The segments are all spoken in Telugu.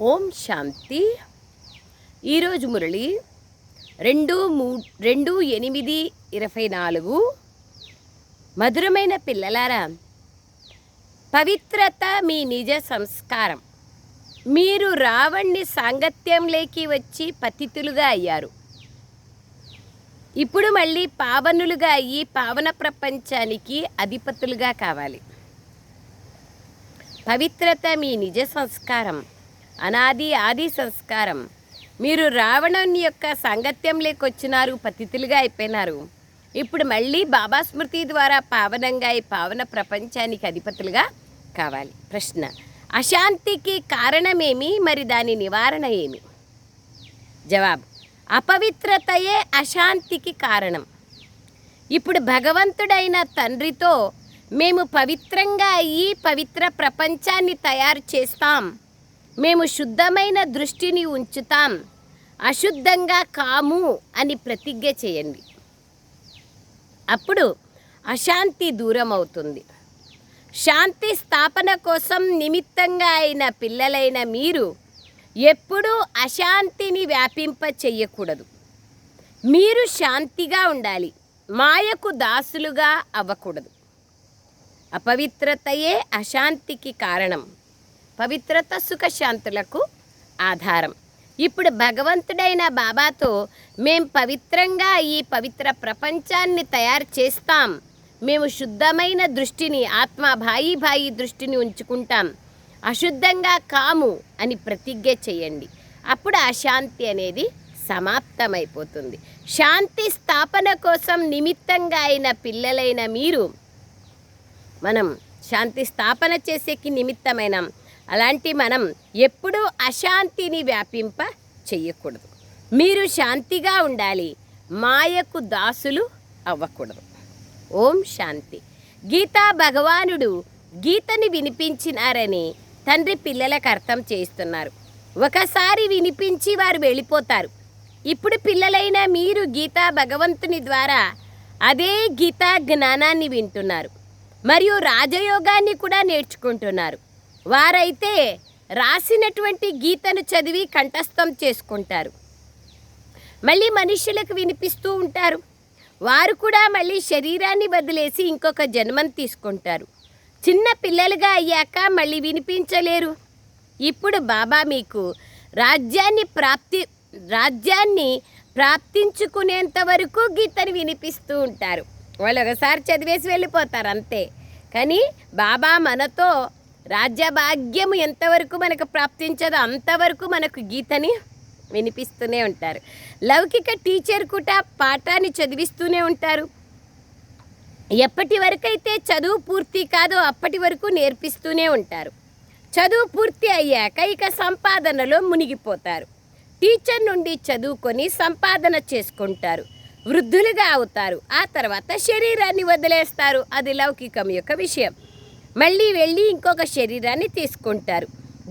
ఓం శాంతి. ఈరోజు మురళి రెండు మూ రెండు ఎనిమిది ఇరవై నాలుగు. మధురమైన పిల్లలారా పవిత్రత మీ నిజ సంస్కారం. మీరు రావణ్ణి సాంగత్యంలోకి వచ్చి పతితులుగా అయ్యారు. ఇప్పుడు మళ్ళీ పావనులుగా అయ్యి పావన ప్రపంచానికి అధిపతులుగా కావాలి. పవిత్రత మీ నిజ సంస్కారం. అనాది ఆది సంస్కారం. మీరు రావణుని యొక్క సాంగత్యంలోకి వచ్చినారు పతితులుగా అయిపోయినారు. ఇప్పుడు మళ్ళీ బాబా స్మృతి ద్వారా పావనంగా ఈ పావన ప్రపంచానికి అధిపతులుగా కావాలి. ప్రశ్న అశాంతికి కారణమేమి? మరి దాని నివారణ ఏమి? జవాబు అపవిత్రతయే అశాంతికి కారణం. ఇప్పుడు భగవంతుడైన తండ్రితో మేము పవిత్రంగా అయ్యి పవిత్ర ప్రపంచాన్ని తయారు చేస్తాం. మేము శుద్ధమైన దృష్టిని ఉంచుతాం. అశుద్ధంగా కాము అని ప్రతిజ్ఞ చేయండి. అప్పుడు అశాంతి దూరం అవుతుంది శాంతి స్థాపన కోసం నిమిత్తంగా అయిన పిల్లలైన మీరు ఎప్పుడూ అశాంతిని వ్యాపింప చెయ్యకూడదు. మీరు శాంతిగా ఉండాలి. మాయకు దాసులుగా అవ్వకూడదు. అపవిత్రతయే అశాంతికి కారణం. పవిత్రత సుఖశాంతులకు ఆధారం. ఇప్పుడు భగవంతుడైన బాబాతో మేం పవిత్రంగా ఈ పవిత్ర ప్రపంచాన్ని తయారు చేస్తాం. మేము శుద్ధమైన దృష్టిని ఆత్మ భాయి భాయి దృష్టిని ఉంచుకుంటాం. అశుద్ధంగా కాము అని ప్రతిజ్ఞ చేయండి. అప్పుడు అశాంతి అనేది సమాప్తమైపోతుంది. శాంతి స్థాపన కోసం నిమిత్తంగా అయిన పిల్లలైన మీరు మనం శాంతి స్థాపన చేసేకి నిమిత్తమైన. అలాంటి మనం ఎప్పుడూ అశాంతిని వ్యాపింప చెయ్యకూడదు. మీరు శాంతిగా ఉండాలి మాయకు దాసులు అవ్వకూడదు. ఓం శాంతి. గీతా భగవానుడు గీతని వినిపించినారని తండ్రి పిల్లలకు అర్థం చేస్తున్నారు ఒకసారి వినిపించి వారు వెళ్ళిపోతారు. ఇప్పుడు పిల్లలైన మీరు గీతా భగవంతుని ద్వారా అదే గీతా జ్ఞానాన్ని వింటున్నారు. మరియు రాజయోగాన్ని కూడా నేర్చుకుంటున్నారు. వారైతే రాసినటువంటి గీతను చదివి కంఠస్థం చేసుకుంటారు. మళ్ళీ మనుషులకు వినిపిస్తూ ఉంటారు. వారు కూడా మళ్ళీ శరీరాన్ని వదిలేసి ఇంకొక జన్మం తీసుకుంటారు. చిన్న పిల్లలుగా అయ్యాక మళ్ళీ వినిపించలేరు. ఇప్పుడు బాబా మీకు రాజ్యాన్ని ప్రాప్తి రాజ్యాన్ని ప్రాప్తించుకునేంత వరకు గీతను వినిపిస్తూ ఉంటారు. వాళ్ళు ఒకసారి చదివేసి వెళ్ళిపోతారు అంతే. కానీ బాబా మనతో రాజ్యభాగ్యము ఎంతవరకు మనకు ప్రాప్తించదో అంతవరకు మనకు గీతని వినిపిస్తూనే ఉంటారు. లౌకిక టీచర్ కూడా పాఠాన్ని చదివిస్తూనే ఉంటారు. ఎప్పటి వరకైతే చదువు పూర్తి కాదో అప్పటి వరకు నేర్పిస్తూనే ఉంటారు. చదువు పూర్తి అయ్యాక ఇక సంపాదనలో మునిగిపోతారు. టీచర్ నుండి చదువుకొని సంపాదన చేసుకుంటారు. వృద్ధులుగా అవుతారు. ఆ తర్వాత శరీరాన్ని వదిలేస్తారు. అది లౌకికం యొక్క విషయం. మళ్ళీ వెళ్ళి ఇంకొక శరీరాన్ని తీసుకుంటారు.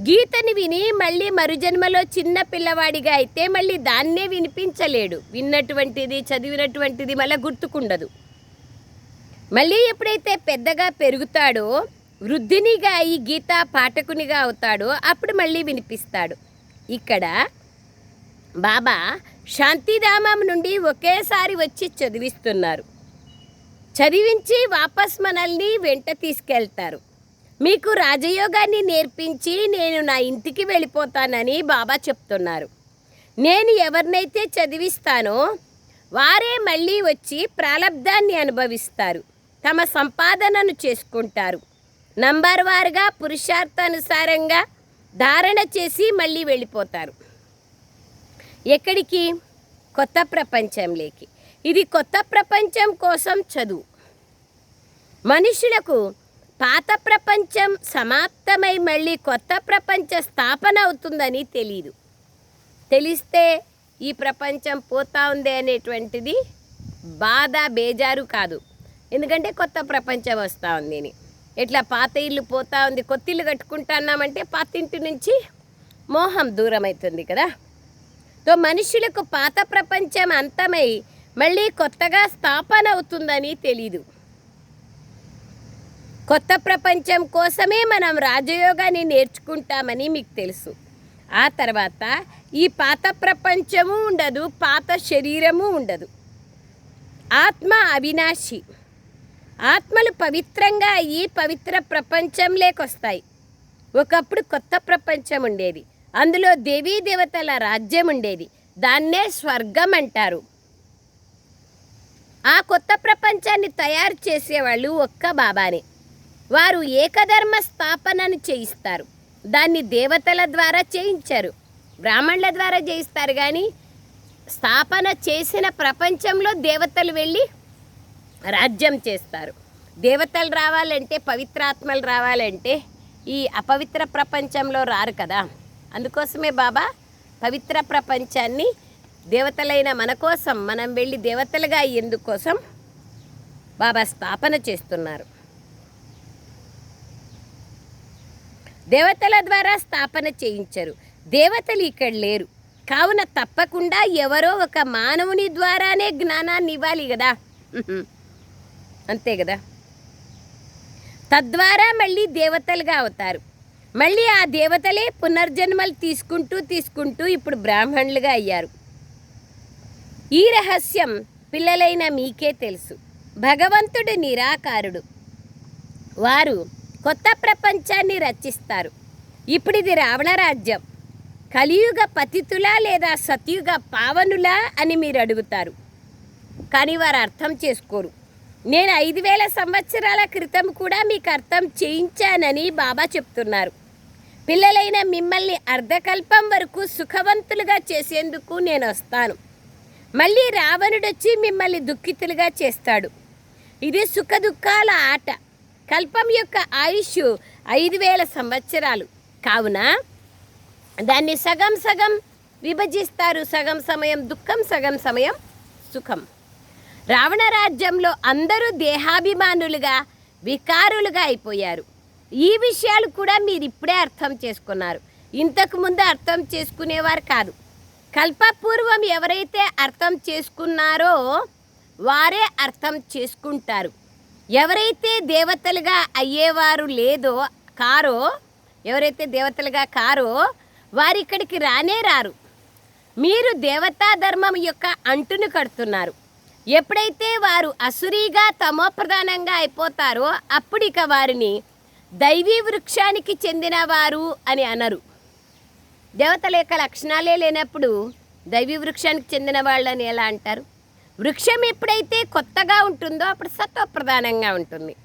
గీతని విని మళ్ళీ మరుజన్మలో చిన్న పిల్లవాడిగా అయితే మళ్ళీ దాన్నే వినిపించలేడు. విన్నటువంటిది చదివినటువంటిది మళ్ళీ గుర్తుకుండదు. మళ్ళీ ఎప్పుడైతే పెద్దగా పెరుగుతాడో వృద్ధినిగా ఈ గీత పాఠకునిగా అవుతాడో అప్పుడు మళ్ళీ వినిపిస్తాడు. ఇక్కడ బాబా శాంతిధామం నుండి ఒకేసారి వచ్చి చదివిస్తున్నారు. చదివించి వాపస్ మనల్ని వెంట తీసుకెళ్తారు. మీకు రాజయోగాన్ని నేర్పించి నేను నా ఇంటికి వెళ్ళిపోతానని బాబా చెప్తున్నారు. నేను ఎవరినైతే చదివిస్తానో వారే మళ్ళీ వచ్చి ప్రాలబ్ధాన్ని అనుభవిస్తారు. తమ సంపాదనను చేసుకుంటారు. నంబర్ వారుగా పురుషార్థానుసారంగా ధారణ చేసి మళ్ళీ వెళ్ళిపోతారు. ఎక్కడికి? కొత్త ప్రపంచంలోకి. ఇది కొత్త ప్రపంచం కోసం చదువు. మనుషులకు పాత ప్రపంచం సమాప్తమై మళ్ళీ కొత్త ప్రపంచ స్థాపన అవుతుందని తెలియదు తెలిస్తే ఈ ప్రపంచం పోతా ఉంది అనేటువంటిది బాధ బేజారు కాదు. ఎందుకంటే కొత్త ప్రపంచం వస్తూ ఉంది అని. ఇట్లా పాత ఇల్లు పోతా ఉంది కొత్త ఇల్లు కట్టుకుంటున్నామంటే పాత ఇంటి నుంచి మోహం దూరం అవుతుంది కదా. తో మనుషులకు పాత ప్రపంచం అంతమై మళ్ళీ కొత్తగా స్థాపన అవుతుందని తెలీదు. కొత్త ప్రపంచం కోసమే మనం రాజయోగాన్ని నేర్చుకుంటామని మీకు తెలుసు. ఆ తర్వాత ఈ పాత ప్రపంచము ఉండదు పాత శరీరము ఉండదు. ఆత్మ అవినాశి. ఆత్మలు పవిత్రంగా అయ్యి పవిత్ర ప్రపంచంలోకొస్తాయి. ఒకప్పుడు కొత్త ప్రపంచం ఉండేది. అందులో దేవీ దేవతల రాజ్యం ఉండేది. దాన్నే స్వర్గం అంటారు. ఆ కొత్త ప్రపంచాన్ని తయారు చేసేవాళ్ళు ఒక్క బాబానే. వారు ఏకధర్మ స్థాపనను చేయిస్తారు. దాన్ని దేవతల ద్వారా చేయించారు. బ్రాహ్మణుల ద్వారా చేయిస్తారు కానీ స్థాపన చేసిన ప్రపంచంలో దేవతలు వెళ్ళి రాజ్యం చేస్తారు. దేవతలు రావాలంటే పవిత్రాత్మలు రావాలంటే ఈ అపవిత్ర ప్రపంచంలో రారు కదా. అందుకోసమే బాబా పవిత్ర ప్రపంచాన్ని దేవతలైన మన కోసం మనం వెళ్ళి దేవతలుగా అయ్యేందుకోసం బాబా స్థాపన చేస్తున్నారు. దేవతల ద్వారా స్థాపన చేయించరు. దేవతలు ఇక్కడ లేరు. కావున తప్పకుండా ఎవరో ఒక మానవుని ద్వారానే జ్ఞానాన్ని ఇవ్వాలి కదా. అంతే కదా. తద్వారా మళ్ళీ దేవతలుగా అవుతారు. మళ్ళీ ఆ దేవతలే పునర్జన్మలు తీసుకుంటూ తీసుకుంటూ ఇప్పుడు బ్రాహ్మణులుగా అయ్యారు. ఈ రహస్యం పిల్లలైన మీకే తెలుసు. భగవంతుడు నిరాకారుడు. వారు కొత్త ప్రపంచాన్ని రచిస్తారు. ఇప్పుడు ఇది రావణ రాజ్యం. కలియుగ పతితులా లేదా సతయుగ పావనులా అని మీరు అడుగుతారు. కానీ వారు అర్థం చేసుకోరు. నేను ఐదు వేల సంవత్సరాల క్రితం కూడా మీకు అర్థం చేయించానని బాబా చెప్తున్నారు. పిల్లలైన మిమ్మల్ని అర్ధకల్పం వరకు సుఖవంతులుగా చేసేందుకు నేను వస్తాను. మళ్ళీ రావణుడొచ్చి మిమ్మల్ని దుఃఖితులుగా చేస్తాడు. ఇది సుఖ దుఃఖాల ఆట. కల్పం యొక్క ఆయుష్ ఐదు వేల సంవత్సరాలు. కావున దాన్ని సగం సగం విభజిస్తారు. సగం సమయం దుఃఖం సగం సమయం సుఖం. రావణ రాజ్యంలో అందరూ దేహాభిమానులుగా వికారులుగా అయిపోయారు. ఈ విషయాలు కూడా మీరు ఇప్పుడే అర్థం చేసుకున్నారు. ఇంతకు ముందు అర్థం చేసుకునేవారు కాదు. కల్పపూర్వం ఎవరైతే అర్థం చేసుకున్నారో వారే అర్థం చేసుకుంటారు. ఎవరైతే దేవతలుగా అయ్యేవారు లేదో కారో ఎవరైతే దేవతలుగా కారో వారు ఇక్కడికి రానే రారు. మీరు దేవతా ధర్మం యొక్క అంటును కడుతున్నారు. ఎప్పుడైతే వారు అసురీగా తమోప్రధానంగా అయిపోతారో అప్పుడు ఇక వారిని దైవీ వృక్షానికి చెందిన వారు అని అనరు. దేవతల యొక్క లక్షణాలే లేనప్పుడు దైవీ వృక్షానికి చెందిన వాళ్ళని ఎలా అంటారు? వృక్షం ఎప్పుడైతే కొత్తగా ఉంటుందో అప్పుడు సత్వప్రధానంగా ఉంటుంది.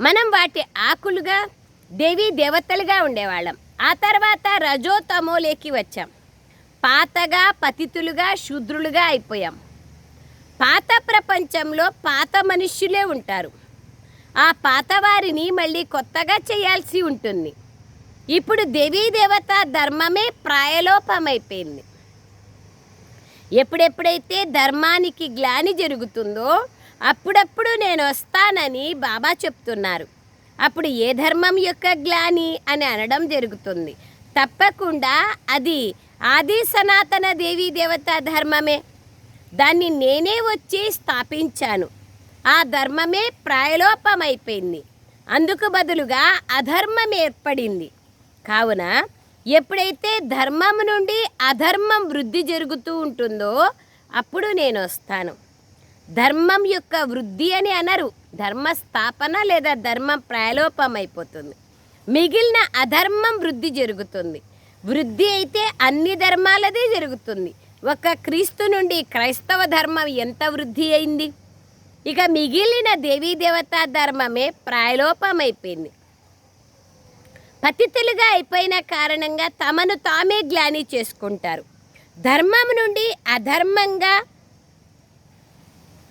మనం వాటి ఆకులుగా దేవీ దేవతలుగా ఉండేవాళ్ళం. ఆ తర్వాత రజోతమోలేకి వచ్చాం. పాతగా పతితులుగా శూద్రులుగా అయిపోయాం. పాత ప్రపంచంలో పాత మనుష్యులే ఉంటారు. ఆ పాతవారిని మళ్ళీ కొత్తగా చేయాల్సి ఉంటుంది. ఇప్పుడు దేవీ దేవత ధర్మమే ప్రాయలోపమైపోయింది. ఎప్పుడెప్పుడైతే ధర్మానికి గ్లాని జరుగుతుందో అప్పుడప్పుడు నేను వస్తానని బాబా చెప్తున్నారు. అప్పుడు ఏ ధర్మం యొక్క గ్లాని అని అనడం జరుగుతుంది. తప్పకుండా అది ఆది సనాతన దేవీ దేవత ధర్మమే. దాన్ని నేనే వచ్చి స్థాపించాను. ఆ ధర్మమే ప్రాయలోపమైపోయింది. అందుకు బదులుగా అధర్మం ఏర్పడింది. కావున ఎప్పుడైతే ధర్మం నుండి అధర్మం వృద్ధి జరుగుతూ ఉంటుందో అప్పుడు నేను వస్తాను. ధర్మం యొక్క వృద్ధి అని అనరు. ధర్మ స్థాపన లేదా ధర్మం అయిపోతుంది. మిగిలిన అధర్మం వృద్ధి జరుగుతుంది. వృద్ధి అయితే అన్ని ధర్మాలదే జరుగుతుంది. ఒక క్రీస్తు నుండి క్రైస్తవ ధర్మం ఎంత వృద్ధి అయింది? ఇక మిగిలిన దేవీ దేవతా ధర్మమే ప్రాయలోపమైపోయింది పతితులుగా అయిపోయిన కారణంగా తమను తామే గ్లాని చేసుకుంటారు. ధర్మం నుండి అధర్మంగా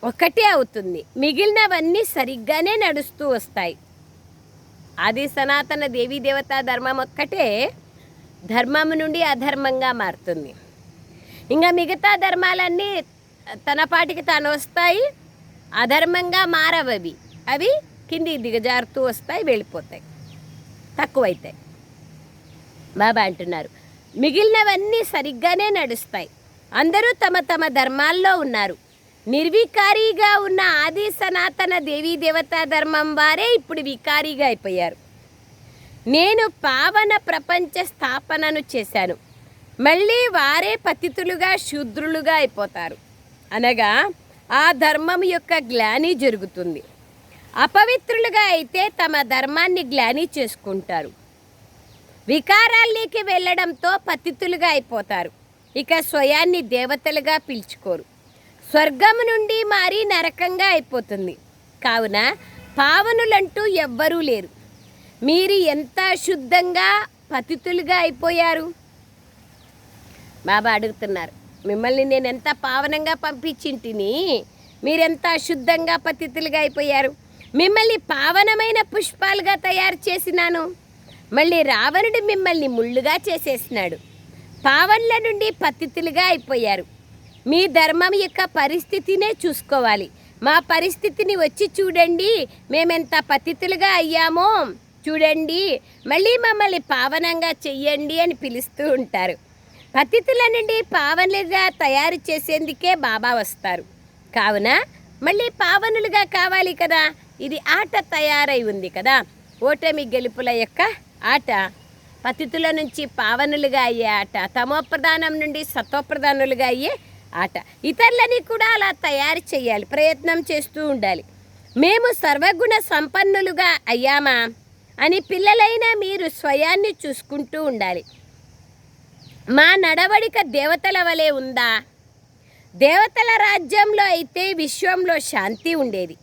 ఒకటే అవుతుంది. మిగిలినవన్నీ సరిగ్గానే నడుస్తూ వస్తాయి. అది సనాతన దేవీ దేవతా ధర్మం ఒక్కటే ధర్మం నుండి అధర్మంగా మారుతుంది. ఇంకా మిగతా ధర్మాలన్నీ తన పాటికి తాను వస్తాయి. అధర్మంగా మారవవి. అవి కింది దిగజారుతూ వస్తాయి వెళ్ళిపోతాయి. తక్కువైతాయి. బాబా అంటున్నారు. మిగిలినవన్నీ సరిగ్గానే నడుస్తాయి. అందరూ తమ తమ ధర్మాల్లో ఉన్నారు. నిర్వికారిగా ఉన్న ఆది సనాతన దేవీ దేవతా ధర్మం వారే ఇప్పుడు వికారిగా అయిపోయారు. నేను పావన ప్రపంచ స్థాపనను చేశాను. మళ్ళీ వారే పతితులుగా శూద్రులుగా అయిపోతారు. అనగా ఆ ధర్మం యొక్క గ్లాని జరుగుతుంది. అపవిత్రులుగా అయితే తమ ధర్మాన్ని గ్లాని చేసుకుంటారు. వికారాల్లోకి వెళ్ళడంతో పతితులుగా అయిపోతారు. ఇక స్వయాన్ని దేవతలుగా పిలుచుకోరు. స్వర్గం నుండి మారి నరకంగా అయిపోతుంది. కావున పావనులంటూ ఎవ్వరూ లేరు. మీరు ఎంత శుద్ధంగా పతితులుగా అయిపోయారు? బాబా అడుగుతున్నారు. మిమ్మల్ని నేను ఎంత పావనంగా పంపించింటిని? మీరెంత అశుద్ధంగా పతితులుగా అయిపోయారు? మిమ్మల్ని పావనమైన పుష్పాలుగా తయారు చేసినాను. మళ్ళీ రావణుడు మిమ్మల్ని ముళ్ళుగా చేసేసినాడు. పావన్ల నుండి పతితులుగా అయిపోయారు. మీ ధర్మం యొక్క పరిస్థితినే చూసుకోవాలి. మా పరిస్థితిని వచ్చి చూడండి. మేమెంత పతితులుగా అయ్యామో చూడండి. మళ్ళీ మమ్మల్ని పావనంగా చెయ్యండి అని పిలుస్తూ ఉంటారు. పతితుల నుండి పావనులుగా తయారు చేసేందుకే బాబా వస్తారు. కావున మళ్ళీ పావనులుగా కావాలి కదా. ఇది ఆట తయారై ఉంది కదా. ఓటమి గెలుపుల యొక్క ఆట. పతితుల నుంచి పావనులుగా అయ్యే ఆట. తమోప్రధానం నుండి సత్వప్రధానులుగా అయ్యే ఆట. ఇతరులని కూడా అలా తయారు చేయాలి ప్రయత్నం చేస్తూ ఉండాలి. మేము సర్వగుణ సంపన్నులుగా అయ్యామా అని పిల్లలైన మీరు స్వయాన్ని చూసుకుంటూ ఉండాలి. మా నడవడిక దేవతల వలె ఉందా? దేవతల రాజ్యంలో అయితే విశ్వంలో శాంతి ఉండేది.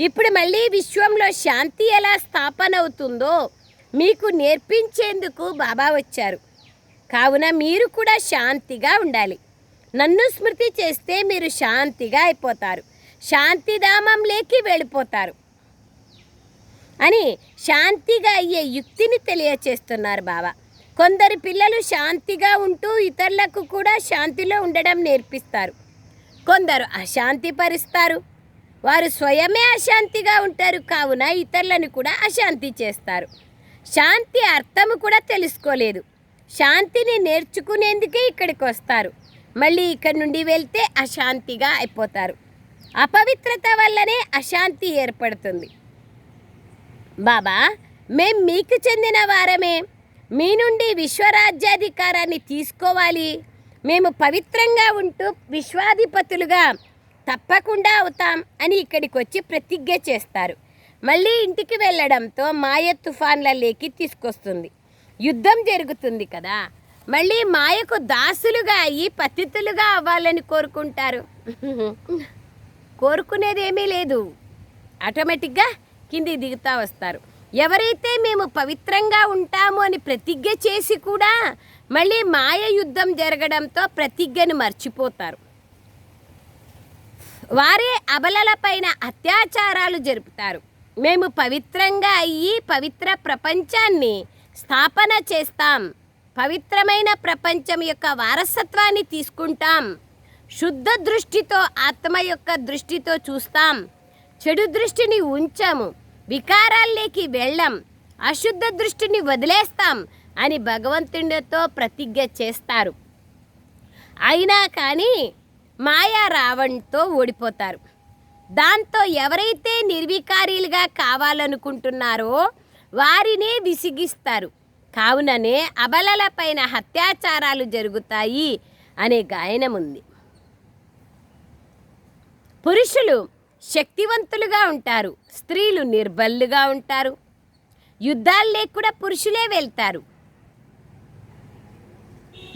ఇప్పుడు మళ్ళీ విశ్వంలో శాంతి ఎలా స్థాపన అవుతుందో మీకు నేర్పించేందుకు బాబా వచ్చారు. కావున మీరు కూడా శాంతిగా ఉండాలి. నన్ను స్మృతి చేస్తే మీరు శాంతిగా అయిపోతారు. శాంతిధామంలోకి వెళ్ళిపోతారు. అని శాంతిగా అయ్యే యుక్తిని తెలియచేస్తున్నారు బాబా. కొందరు పిల్లలు శాంతిగా ఉంటూ ఇతరులకు కూడా శాంతిలో ఉండడం నేర్పిస్తారు. కొందరు అశాంతి పరుస్తారు. వారు స్వయమే అశాంతిగా ఉంటారు. కావున ఇతరులను కూడా అశాంతి చేస్తారు. శాంతి అర్థము కూడా తెలుసుకోలేదు. శాంతిని నేర్చుకునేందుకే ఇక్కడికి వస్తారు. మళ్ళీ ఇక్కడి నుండి వెళ్తే అశాంతిగా అయిపోతారు. అపవిత్రత వల్లనే అశాంతి ఏర్పడుతుంది. బాబా మేం మీకు చెందిన వారమే. మీ నుండి విశ్వరాజ్యాధికారాన్ని తీసుకోవాలి. మేము పవిత్రంగా ఉంటూ విశ్వాధిపతులుగా తప్పకుండా అవుతాం అని ఇక్కడికి వచ్చి ప్రతిజ్ఞ చేస్తారు. మళ్ళీ ఇంటికి వెళ్ళడంతో మాయ తుఫాన్ల లేకి తీసుకొస్తుంది. యుద్ధం జరుగుతుంది కదా. మళ్ళీ మాయకు దాసులుగా అయ్యి పతితులుగా అవ్వాలని కోరుకుంటారు. కోరుకునేది ఏమీ లేదు. ఆటోమేటిక్గా కింది దిగుతా వస్తారు. ఎవరైతే మేము పవిత్రంగా ఉంటాము అని ప్రతిజ్ఞ చేసి కూడా మళ్ళీ మాయ యుద్ధం జరగడంతో ప్రతిజ్ఞను మర్చిపోతారు. వారే అబలలపైన అత్యాచారాలు జరుపుతారు. మేము పవిత్రంగా అయ్యి పవిత్ర ప్రపంచాన్ని స్థాపన చేస్తాం. పవిత్రమైన ప్రపంచం యొక్క వారసత్వాన్ని తీసుకుంటాం. శుద్ధ దృష్టితో ఆత్మ యొక్క దృష్టితో చూస్తాం. చెడు దృష్టిని ఉంచాము. వికారాల్లోకి వెళ్ళం. అశుద్ధ దృష్టిని వదిలేస్తాం అని భగవంతుడితో ప్రతిజ్ఞ చేస్తారు. అయినా కానీ మాయా రావణ్తో ఓడిపోతారు. దాంతో ఎవరైతే నిర్వికారీలుగా కావాలనుకుంటున్నారో వారినే విసిగిస్తారు. కావుననే అబలలపైన అత్యాచారాలు జరుగుతాయి అనే గాయనం ఉంది. పురుషులు శక్తివంతులుగా ఉంటారు. స్త్రీలు నిర్బలుగా ఉంటారు. యుద్ధాలు కూడా పురుషులే వెళ్తారు.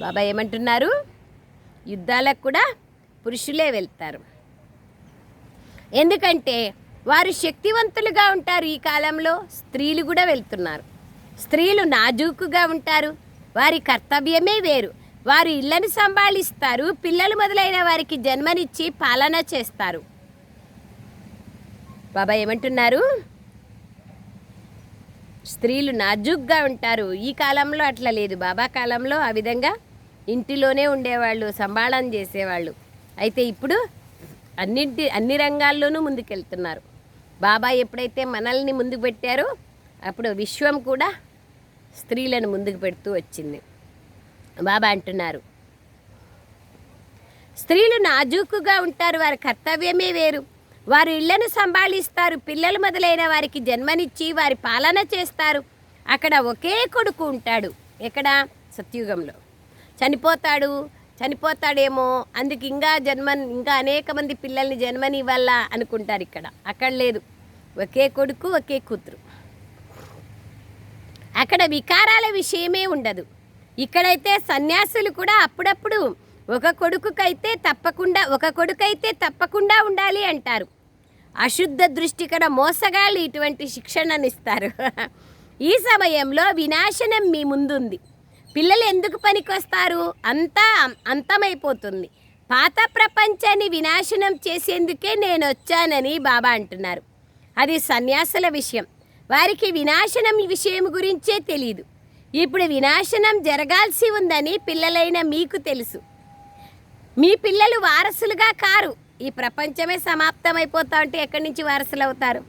బాబా ఏమంటున్నారు? యుద్ధాలకు కూడా పురుషులే వెళ్తారు. ఎందుకంటే వారు శక్తివంతులుగా ఉంటారు ఈ కాలంలో స్త్రీలు కూడా వెళ్తున్నారు. స్త్రీలు నాజూకుగా ఉంటారు వారి కర్తవ్యమే వేరు. వారు ఇళ్ళను సంభాళిస్తారు పిల్లలు మొదలైన వారికి జన్మనిచ్చి పాలన చేస్తారు. బాబా ఏమంటున్నారు? స్త్రీలు నాజూగ్గా ఉంటారు. ఈ కాలంలో అట్లా లేదు. బాబా కాలంలో ఆ విధంగా ఇంటిలోనే ఉండేవాళ్ళు సంభాళన చేసేవాళ్ళు. అయితే ఇప్పుడు అన్నింటి అన్ని రంగాల్లోనూ ముందుకెళ్తున్నారు. బాబా ఎప్పుడైతే మనల్ని ముందుకు పెట్టారో అప్పుడు విశ్వం కూడా స్త్రీలను ముందుకు పెడుతూ వచ్చింది. బాబా అంటున్నారు స్త్రీలు నాజూకుగా ఉంటారు వారి కర్తవ్యమే వేరు. వారు ఇళ్ళను సంభాళిస్తారు పిల్లలు మొదలైన వారికి జన్మనిచ్చి వారి పాలన చేస్తారు. అక్కడ ఒకే కొడుకు ఉంటాడు ఎక్కడ? సత్యుగంలో. చనిపోతాడు చనిపోతాడేమో అందుకు ఇంకా జన్మ ఇంకా అనేక మంది పిల్లల్ని జన్మనివ్వాలా అనుకుంటారు ఇక్కడ. అక్కడ లేదు. ఒకే కొడుకు ఒకే కూతురు. అక్కడ వికారాల విషయమే ఉండదు. ఇక్కడైతే సన్యాసులు కూడా అప్పుడప్పుడు ఒక కొడుకుకైతే తప్పకుండా ఒక కొడుకైతే తప్పకుండా ఉండాలి అంటారు. అశుద్ధ దృష్టికర మోసగాళ్ళు ఇటువంటి శిక్షణనిస్తారు. ఈ సమయంలో వినాశనం మీ ముందుంది. పిల్లలు ఎందుకు పనికొస్తారు? అంతా అంతమైపోతుంది. పాత ప్రపంచాన్ని వినాశనం చేసేందుకే నేను వచ్చానని బాబా అంటున్నారు. అది సన్యాసుల విషయం. వారికి వినాశనం విషయం గురించే తెలియదు ఇప్పుడు వినాశనం జరగాల్సి ఉందని పిల్లలైన మీకు తెలుసు. మీ పిల్లలు వారసులుగా కారు. ఈ ప్రపంచమే సమాప్తమైపోతా ఉంటే ఎక్కడి నుంచి వారసులు అవుతారు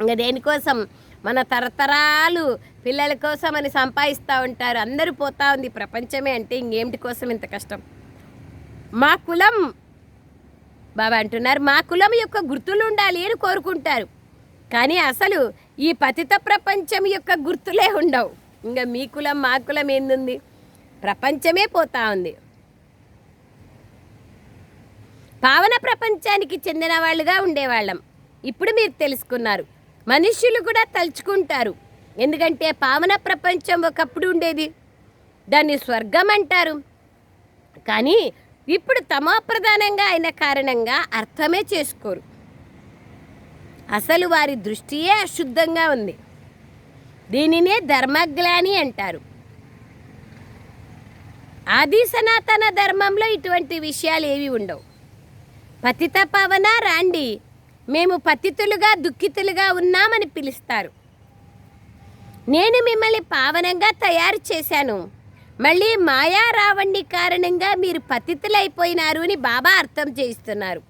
ఇంకా దేనికోసం మన తరతరాలు పిల్లల కోసం అని సంపాదిస్తూ ఉంటారు. అందరూ పోతా ఉంది. ప్రపంచమే అంటే ఇంకేమిటి కోసం ఇంత కష్టం? మా కులం బాబా అంటున్నారు. మా కులం యొక్క గుర్తులు ఉండాలి అని కోరుకుంటారు. కానీ అసలు ఈ పతిత ప్రపంచం యొక్క గుర్తులే ఉండవు. ఇంకా మీ కులం మా కులం ఏందుంది? ప్రపంచమే పోతా ఉంది. పావన ప్రపంచానికి చెందిన వాళ్ళుగా ఉండేవాళ్ళం. ఇప్పుడు మీరు తెలుసుకున్నారు. మనుష్యులు కూడా తలుచుకుంటారు. ఎందుకంటే పావన ప్రపంచం ఒకప్పుడు ఉండేది. దాన్ని స్వర్గం అంటారు. కానీ ఇప్పుడు తమోప్రధానంగా అయిన కారణంగా అర్థమే చేసుకోరు. అసలు వారి దృష్టియే అశుద్ధంగా ఉంది. దీనినే ధర్మగ్లాని అంటారు. ఆది సనాతన ధర్మంలో ఇటువంటి విషయాలు ఏవి ఉండవు. పతిత పవన రాండి. మేము పతితులుగా దుఃఖితులుగా ఉన్నామని పిలుస్తారు. నేను మిమ్మల్ని పావనంగా తయారు చేశాను. మళ్ళీ మాయా రావణ్ణి కారణంగా మీరు పతితులైపోయినారు అని బాబా అర్థం చేయిస్తున్నారు.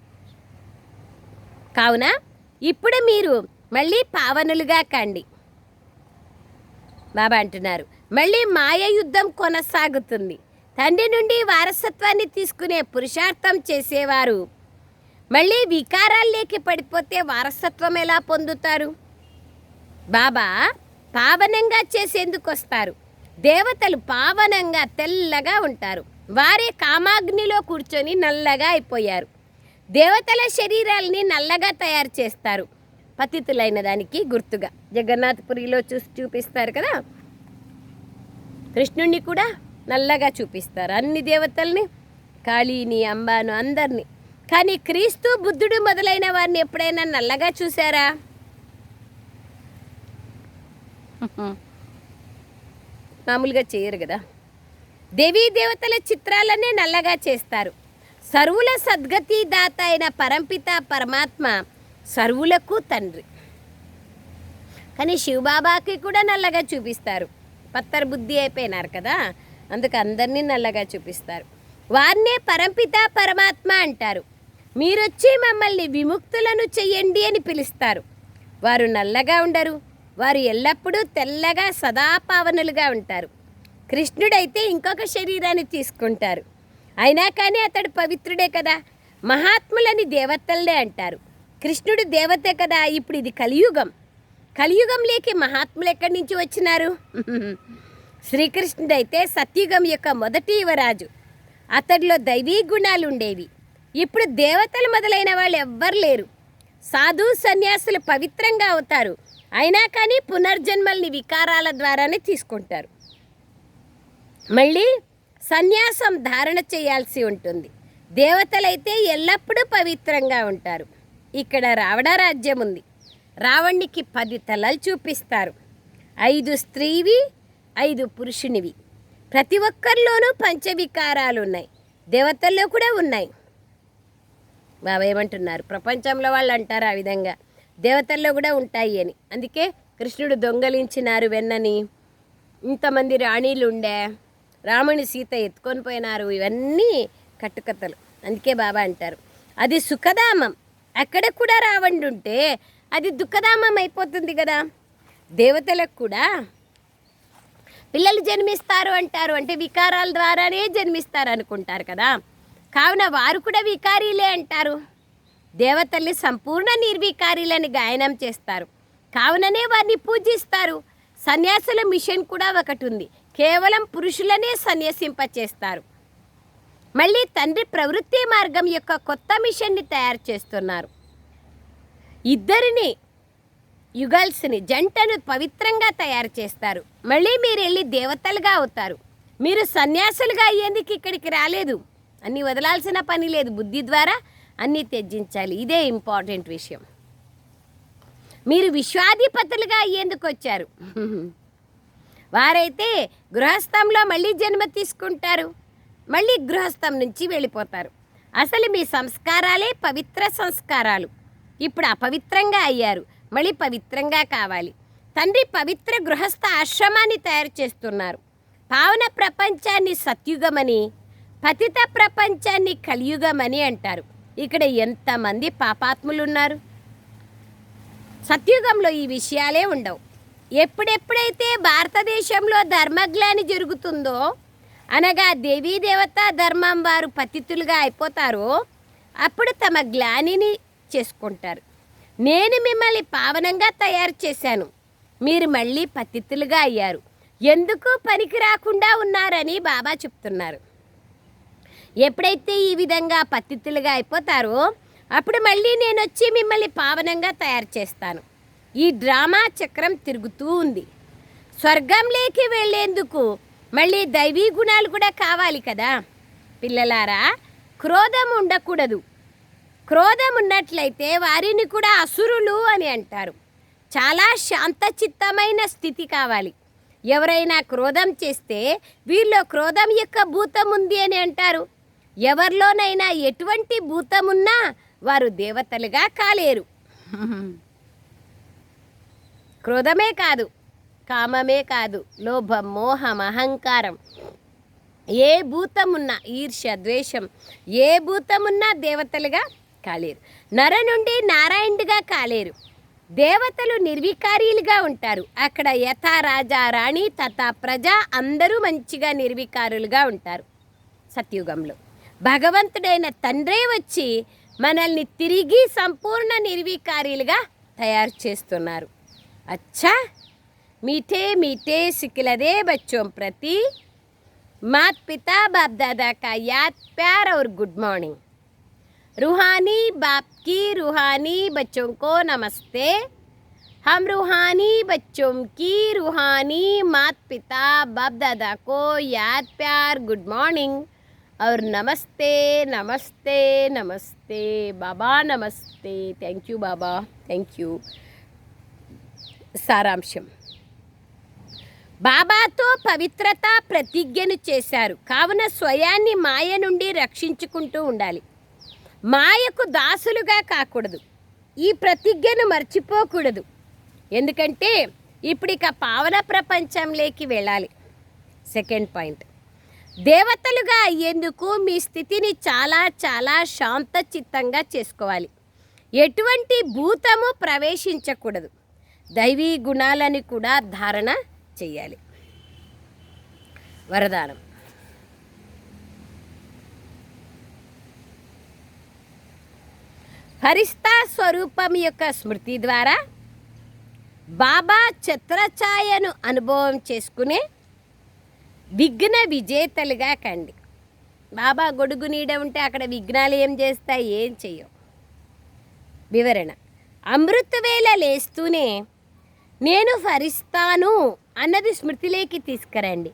కావున ఇప్పుడు మీరు మళ్ళీ పావనులుగా కండి. బాబా అంటున్నారు. మళ్ళీ మాయ యుద్ధం కొనసాగుతుంది. తండ్రి నుండి వారసత్వాన్ని తీసుకునే పురుషార్థం చేసేవారు. మళ్ళీ వికారాల్లోకి పడిపోతే వారసత్వం ఎలా పొందుతారు? బాబా పావనంగా చేసేందుకు వస్తారు. దేవతలు పావనంగా తెల్లగా ఉంటారు. వారే కామాగ్నిలో కూర్చొని నల్లగా అయిపోయారు. దేవతల శరీరాల్ని నల్లగా తయారు చేస్తారు. పతితులైన దానికి గుర్తుగా. జగన్నాథపురిలో చూసి చూపిస్తారు కదా? కృష్ణుణ్ణి కూడా నల్లగా చూపిస్తారు. అన్ని దేవతల్ని కాళీని అంబాను అందరినీ. కానీ క్రీస్తు బుద్ధుడు మొదలైన వారిని ఎప్పుడైనా నల్లగా చూసారా మామూలుగా చేయరు కదా. దేవీ దేవతల చిత్రాలనే నల్లగా చేస్తారు. సర్వుల సద్గతి దాత అయిన పరంపిత పరమాత్మ సర్వులకు తండ్రి. కానీ శివబాబాకి కూడా నల్లగా చూపిస్తారు. పత్తర్ బుద్ధి అయిపోయినారు కదా అందుకు అందరినీ నల్లగా చూపిస్తారు. వారినే పరంపిత పరమాత్మ అంటారు. మీరొచ్చి మమ్మల్ని విముక్తులను చెయ్యండి అని పిలుస్తారు. వారు నల్లగా ఉండరు. వారు ఎల్లప్పుడూ తెల్లగా సదా పావనులుగా ఉంటారు. కృష్ణుడైతే ఇంకొక శరీరాన్ని తీసుకుంటారు. అయినా కానీ అతడు పవిత్రుడే కదా. మహాత్ములని దేవతలనే అంటారు. కృష్ణుడు దేవతే కదా. ఇప్పుడు ఇది కలియుగం. కలియుగంలోకి మహాత్ములు ఎక్కడి నుంచి వచ్చినారు? శ్రీకృష్ణుడైతే సత్యుగం యొక్క మొదటి యువరాజు. అతడిలో దైవీ గుణాలు ఉండేవి ఇప్పుడు దేవతలు మొదలైన వాళ్ళు ఎవ్వరు లేరు. సాధు సన్యాసులు పవిత్రంగా అవుతారు. అయినా కానీ పునర్జన్మల్ని వికారాల ద్వారానే తీసుకుంటారు. మళ్ళీ సన్యాసం ధారణ చేయాల్సి ఉంటుంది. దేవతలైతే ఎల్లప్పుడూ పవిత్రంగా ఉంటారు. ఇక్కడ రావణ రాజ్యం ఉంది. రావణ్ణికి పది తలలు చూపిస్తారు. ఐదు స్త్రీవి ఐదు పురుషునివి. ప్రతి ఒక్కరిలోనూ పంచవికారాలు ఉన్నాయి. దేవతల్లో కూడా ఉన్నాయి. బాబా ఏమంటున్నారు? ప్రపంచంలో వాళ్ళు అంటారు ఆ విధంగా. దేవతల్లో కూడా ఉంటాయి అని. అందుకే కృష్ణుడు దొంగలించినారు వెన్నని. ఇంతమంది రాణీలు ఉండే. రాముని సీత ఎత్తుకొని పోయినారు. ఇవన్నీ కట్టుకథలు. అందుకే బాబా అంటారు. అది సుఖధామం. అక్కడ కూడా రావండి ఉంటే అది దుఃఖధామం అయిపోతుంది కదా. దేవతలకు కూడా పిల్లలు జన్మిస్తారు అంటారు. అంటే వికారాల ద్వారానే జన్మిస్తారు అనుకుంటారు కదా. కావున వారు కూడా వికారీలే అంటారు. దేవతల్ని సంపూర్ణ నిర్వికారీలని గాయనం చేస్తారు. కావుననే వారిని పూజిస్తారు. సన్యాసుల మిషన్ కూడా ఒకటి ఉంది కేవలం పురుషులనే సన్యసింపచేస్తారు. మళ్ళీ తండ్రి ప్రవృత్తి మార్గం యొక్క కొత్త మిషన్ని తయారు చేస్తున్నారు. ఇద్దరిని యుగల్స్ని జంటను పవిత్రంగా తయారు చేస్తారు. మళ్ళీ మీరు వెళ్ళి దేవతలుగా అవుతారు. మీరు సన్యాసులుగా అయ్యేందుకు ఇక్కడికి రాలేదు. అన్నీ వదలాల్సిన పని లేదు. బుద్ధి ద్వారా అన్నీ త్యజించాలి. ఇదే ఇంపార్టెంట్ విషయం. మీరు విశ్వాధిపతులుగా అయ్యేందుకు వచ్చారు. వారైతే గృహస్థంలో మళ్ళీ జన్మ తీసుకుంటారు. మళ్ళీ గృహస్థం నుంచి వెళ్ళిపోతారు. అసలు మీ సంస్కారాలే పవిత్ర సంస్కారాలు. ఇప్పుడు అపవిత్రంగా అయ్యారు. మళ్ళీ పవిత్రంగా కావాలి. తండ్రి పవిత్ర గృహస్థ ఆశ్రమాన్ని తయారు చేస్తున్నారు. పావన ప్రపంచాన్ని సత్యుగమని పతిత ప్రపంచాన్ని కలియుగమని అంటారు. ఇక్కడ ఎంతమంది పాపాత్ములు ఉన్నారు సత్యుగంలో ఈ విషయాలే ఉండవు. ఎప్పుడెప్పుడైతే భారతదేశంలో ధర్మగ్లాని జరుగుతుందో అనగా దేవీ దేవత ధర్మం వారు పతితులుగా అయిపోతారో అప్పుడు తమ గ్లానిని చేసుకుంటారు. నేను మిమ్మల్ని పావనంగా తయారు చేశాను. మీరు మళ్ళీ పతితులుగా అయ్యారు. ఎందుకు పనికి రాకుండా ఉన్నారని బాబా చెప్తున్నారు. ఎప్పుడైతే ఈ విధంగా పతితులుగా అయిపోతారో అప్పుడు మళ్ళీ నేను వచ్చి మిమ్మల్ని పావనంగా తయారు చేస్తాను. ఈ డ్రామా చక్రం తిరుగుతూ ఉంది. స్వర్గంలోకి వెళ్ళేందుకు మళ్ళీ దైవీ గుణాలు కూడా కావాలి కదా. పిల్లలారా క్రోధం ఉండకూడదు. క్రోధం ఉన్నట్లయితే వారిని కూడా అసురులు అని అంటారు. చాలా శాంతచిత్తమైన స్థితి కావాలి. ఎవరైనా క్రోధం చేస్తే వీళ్ళలో క్రోధం యొక్క భూతం ఉంది అని అంటారు. ఎవరిలోనైనా ఎటువంటి భూతమున్నా వారు దేవతలుగా కాలేరు. క్రోధమే కాదు కామమే కాదు లోభం మోహం అహంకారం. ఏ భూతమున్నా ఈర్ష్య ద్వేషం ఏ భూతమున్నా దేవతలుగా కాలేరు. నర నుండి నారాయణుడిగా కాలేరు. దేవతలు నిర్వికారీలుగా ఉంటారు. అక్కడ యథా రాజా రాణి తథా ప్రజ అందరూ మంచిగా నిర్వికారులుగా ఉంటారు సత్యుగంలో. భగవంతుడైన తండ్రే వచ్చి మనల్ని తిరిగి సంపూర్ణ నిర్వికారీలుగా తయారు చేస్తున్నారు अच्छा मीठे मीठे सिकलदे बच्चों प्रति मात पिता बाप दादा का याद प्यार और गुड मॉर्निंग रूहानी बाप की रूहानी बच्चों को नमस्ते हम रूहानी बच्चों की रूहानी मात पिता बाप दादा को याद प्यार गुड मॉर्निंग और नमस्ते नमस्ते नमस्ते बाबा नमस्ते thank you Baba thank you సారాంశం బాబాతో పవిత్రత ప్రతిజ్ఞను చేశారు కావున స్వయాన్ని మాయ నుండి రక్షించుకుంటూ ఉండాలి మాయకు దాసులుగా కాకూడదు ఈ ప్రతిజ్ఞను మర్చిపోకూడదు ఎందుకంటే ఇప్పుడు ఇక పావన ప్రపంచంలోకి వెళ్ళాలి సెకండ్ పాయింట్ దేవతలుగా అయ్యేందుకు మీ స్థితిని చాలా చాలా శాంతచిత్తంగా చేసుకోవాలి. ఎటువంటి భూతము ప్రవేశించకూడదు. దైవీ గుణాలని కూడా ధారణ చేయాలి. వరదానం. హరిస్తా స్వరూపం యొక్క స్మృతి ద్వారా బాబా ఛత్రఛాయను అనుభవం చేసుకునే విఘ్న విజేతలుగా కండి బాబా గొడుగు నీడ ఉంటే అక్కడ విఘ్నాలు ఏం చేస్తాయి? ఏం చెయ్యవు వివరణ. అమృతవేళ లేస్తూనే నేను ఫరిస్తాను అన్నది స్మృతిలోకి తీసుకురండి.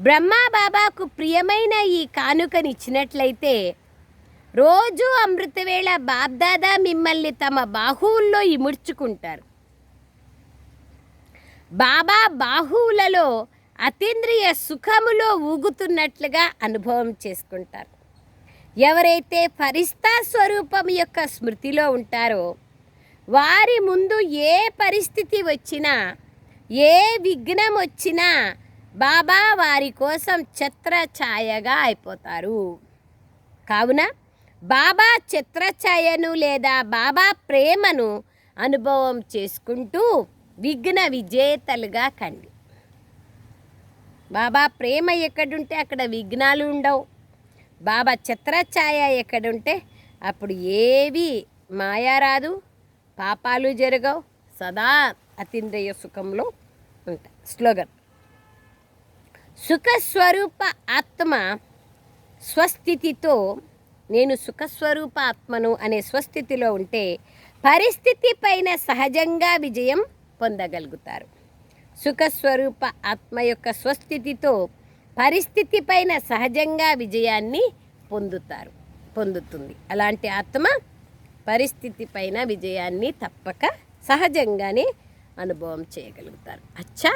బ్రహ్మ బాబాకు ప్రియమైన ఈ కానుకనిచ్చినట్లయితే రోజు అమృతవేళ బాబ్దాదా మిమ్మల్ని తమ బాహువుల్లో ఇముడ్చుకుంటారు. బాబా బాహువులలో అతీంద్రియ సుఖములో ఊగుతున్నట్లుగా అనుభవం చేసుకుంటారు. ఎవరైతే పరిస్థా స్వరూపం యొక్క స్మృతిలో ఉంటారో వారి ముందు ఏ పరిస్థితి వచ్చినా ఏ విఘ్నం వచ్చినా బాబా వారి కోసం ఛత్ర ఛాయగా అయిపోతారు. కావున బాబా ఛత్రఛాయను లేదా బాబా ప్రేమను అనుభవం చేసుకుంటూ విఘ్న విజేతలుగా కండి. బాబా ప్రేమ ఎక్కడుంటే అక్కడ విఘ్నాలు ఉండవు. బాబా చిత్రఛాయ ఎక్కడుంటే అప్పుడు ఏవి మాయా రాదు పాపాలు జరగవు సదా అతీంద్రియ సుఖంలో ఉంటాయి. స్లోగన్. సుఖస్వరూప ఆత్మ స్వస్థితితో నేను సుఖస్వరూప ఆత్మను అనే స్వస్థితిలో ఉంటే పరిస్థితి పైన సహజంగా విజయం పొందగలుగుతారు. సుఖస్వరూప ఆత్మ యొక్క స్వస్థితితో పరిస్థితి పైన సహజంగా విజయాన్ని పొందుతారు పొందుతుంది. అలాంటి ఆత్మ పరిస్థితి పైన విజయాన్ని తప్పక సహజంగానే అనుభవం చేయగలుగుతారు. అచ్చా!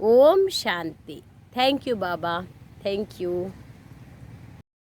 ఓం శాంతి. Thank you Baba. Thank you.